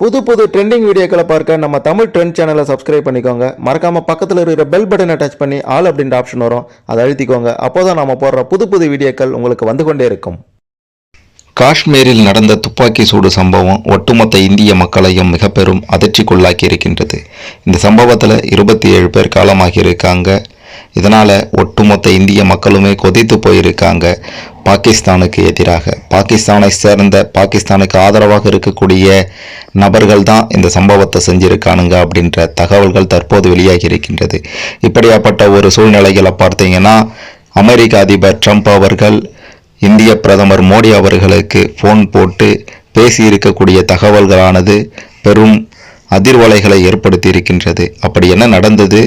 புது புது ட்ரெண்டிங் வீடியோக்களை பார்க்க நம்ம தமிழ் ட்ரெண்ட் சேனலை சப்ஸ்கிரைப் பண்ணிக்கோங்க. மறக்காமல் பக்கத்தில் இருக்கிற பெல் பட்டனை டச் பண்ணி ஆல் அப்படின்ற ஆப்ஷன் வரும். அதை அழுத்திக்கோங்க. அப்போதான் நம்ம போடுற புது புது வீடியோக்கள் உங்களுக்கு வந்து கொண்டே இருக்கும். காஷ்மீரில் நடந்த துப்பாக்கி சூடு சம்பவம் ஒட்டுமொத்த இந்திய மக்களையும் மிக பெரும் அதிர்ச்சிக்குள்ளாக்கி இருக்கின்றது இந்த சம்பவத்தில் இருபத்தி ஏழு பேர் காலமாகி இருக்காங்க இதனால் ஒட்டுமொத்த இந்திய மக்களுமே கொதித்து போயிருக்காங்க. பாகிஸ்தானுக்கு எதிராக. பாகிஸ்தானை சேர்ந்த பாகிஸ்தானுக்கு ஆதரவாக இருக்கக்கூடிய நபர்கள் தான் இந்த சம்பவத்தை செஞ்சிருக்கானுங்க அப்படின்ற தகவல்கள் தற்போது வெளியாகி இருக்கின்றது. இப்படியாப்பட்ட ஒரு சூழ்நிலைகளை பார்த்தீங்கன்னா அமெரிக்க அதிபர் ட்ரம்ப் அவர்கள் இந்திய பிரதமர் மோடி அவர்களுக்கு ஃபோன் போட்டு பேசியிருக்கக்கூடிய தகவல்களானது பெரும் அதிர்வலைகளை ஏற்படுத்தி இருக்கின்றது அப்படி என்ன நடந்தது?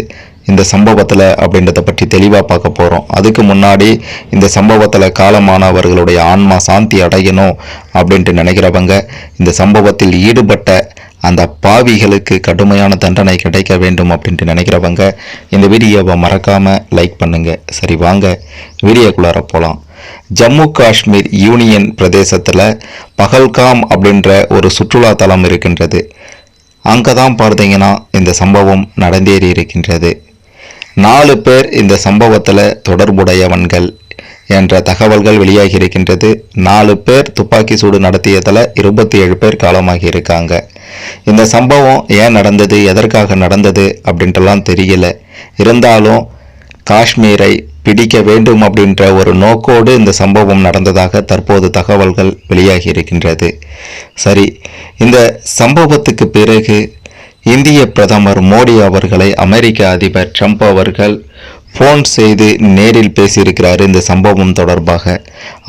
இந்த சம்பவத்தில் அப்படின்றத பற்றி தெளிவாக பார்க்க போகிறோம் அதுக்கு முன்னாடி இந்த சம்பவத்தில் காலமானவர்களுடைய ஆன்மா சாந்தி அடையணும் அப்படின்ட்டு நினைக்கிறவங்க இந்த சம்பவத்தில் ஈடுபட்ட அந்த பாவிகளுக்கு கடுமையான தண்டனை கிடைக்க வேண்டும் அப்படின்ட்டு நினைக்கிறவங்க இந்த வீடியோவை மறக்காமல் லைக் பண்ணுங்கள் சரி வாங்க. வீடியோக்குள்ளார போகலாம் ஜம்மு காஷ்மீர் யூனியன் பிரதேசத்தில் பகல்காம் அப்படின்ற ஒரு சுற்றுலா தலம் இருக்கின்றது. அங்கே தான் பார்த்தீங்கன்னா இந்த சம்பவம் நடந்தேறி இருக்கின்றது. நாலு பேர் இந்த சம்பவத்தில் தொடர்புடையவன்கள் என்ற தகவல்கள் வெளியாகி இருக்கின்றது நாலு பேர் துப்பாக்கி சூடு நடத்தியதில் இருபத்தி ஏழு பேர் காலமாகி இருக்காங்க இந்த சம்பவம் ஏன் நடந்தது எதற்காக நடந்தது அப்படின்ட்டுலாம் தெரியல. இருந்தாலும் காஷ்மீரை பிடிக்க வேண்டும் அப்படின்ற ஒரு நோக்கோடு இந்த சம்பவம் நடந்ததாக தற்போது தகவல்கள் வெளியாகி இருக்கின்றது சரி இந்த சம்பவத்துக்கு பிறகு இந்திய பிரதமர் மோடி அவர்களை அமெரிக்க அதிபர் ட்ரம்ப் அவர்கள் ஃபோன் செய்து நேரில் பேசியிருக்கிறார் இந்த சம்பவம் தொடர்பாக.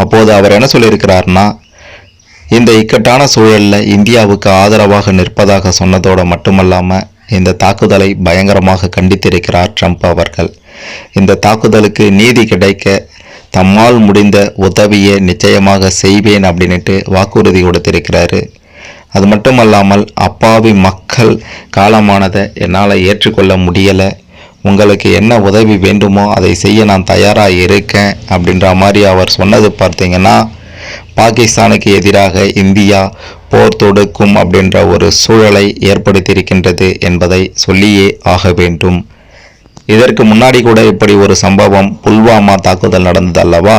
அப்போது அவர் என்ன சொல்லியிருக்கிறார்னா இந்த இக்கட்டான சூழலில் இந்தியாவுக்கு ஆதரவாக நிற்பதாக சொன்னதோடு மட்டுமல்லாமல் இந்த தாக்குதலை பயங்கரமாக கண்டித்திருக்கிறார் ட்ரம்ப் அவர்கள். இந்த தாக்குதலுக்கு நீதி கிடைக்க தம்மால் முடிந்த உதவியை நிச்சயமாக செய்வேன் அப்படின்ட்டு வாக்குறுதி கொடுத்திருக்கிறாரு. அது மட்டும் அல்லாமல் அப்பாவி மக்கள் காலமானதை என்னால் ஏற்றுக்கொள்ள முடியலை. உங்களுக்கு என்ன உதவி வேண்டுமோ அதை செய்ய நான் தயாராக இருக்கேன் அப்படின்ற மாதிரி அவர் சொன்னது பார்த்தீங்கன்னா பாகிஸ்தானுக்கு எதிராக இந்தியா போர் தொடுக்கும் அப்படின்ற ஒரு சூழலை ஏற்படுத்தியிருக்கின்றது என்பதை சொல்லியே ஆக வேண்டும். இதற்கு முன்னாடி கூட இப்படி ஒரு சம்பவம் புல்வாமா தாக்குதல் நடந்தது அல்லவா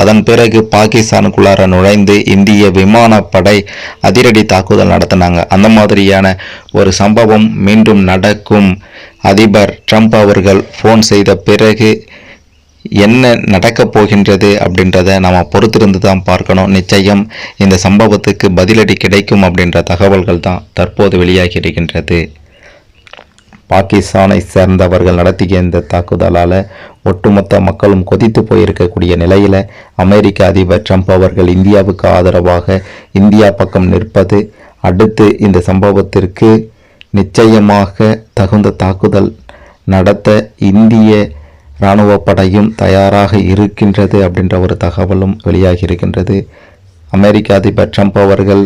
அதன் பிறகு பாகிஸ்தானுக்குள்ளார நுழைந்து இந்திய விமானப்படை அதிரடி தாக்குதல் நடத்தினாங்க. அந்த மாதிரியான ஒரு சம்பவம் மீண்டும் நடக்கும். அதிபர் ட்ரம்ப் அவர்கள் ஃபோன் செய்த பிறகு என்ன நடக்கப் போகின்றது அப்படின்றத நம்ம பொறுத்திருந்து தான் பார்க்கணும். நிச்சயம் இந்த சம்பவத்துக்கு பதிலடி கிடைக்கும் அப்படின்ற தகவல்கள் தான் தற்போது வெளியாகி இருக்கின்றது. பாகிஸ்தானை சேர்ந்தவர்கள் நடத்திய இந்த தாக்குதலால் ஒட்டுமொத்த மக்களும் கொதித்து போயிருக்கக்கூடிய நிலையில் அமெரிக்க அதிபர் ட்ரம்ப் அவர்கள் இந்தியாவுக்கு ஆதரவாக இந்தியா பக்கம் நிற்பது அடுத்து இந்த சம்பவத்திற்கு நிச்சயமாக தகுந்த தாக்குதல் நடத்த இந்திய இராணுவ படையும் தயாராக இருக்கின்றது அப்படின்ற ஒரு தகவலும் வெளியாகி இருக்கின்றது. அமெரிக்க அதிபர் ட்ரம்ப் அவர்கள்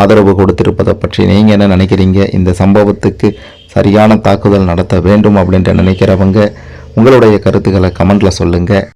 ஆதரவு கொடுத்திருப்பதை பற்றி நீங்கள் என்ன நினைக்கிறீங்க? இந்த சம்பவத்துக்கு சரியான தாக்குதல் நடத்த வேண்டும் அப்படின்ட்டு நினைக்கிறவங்க உங்களுடைய கருத்துக்களை கமெண்ட்டில் சொல்லுங்கள்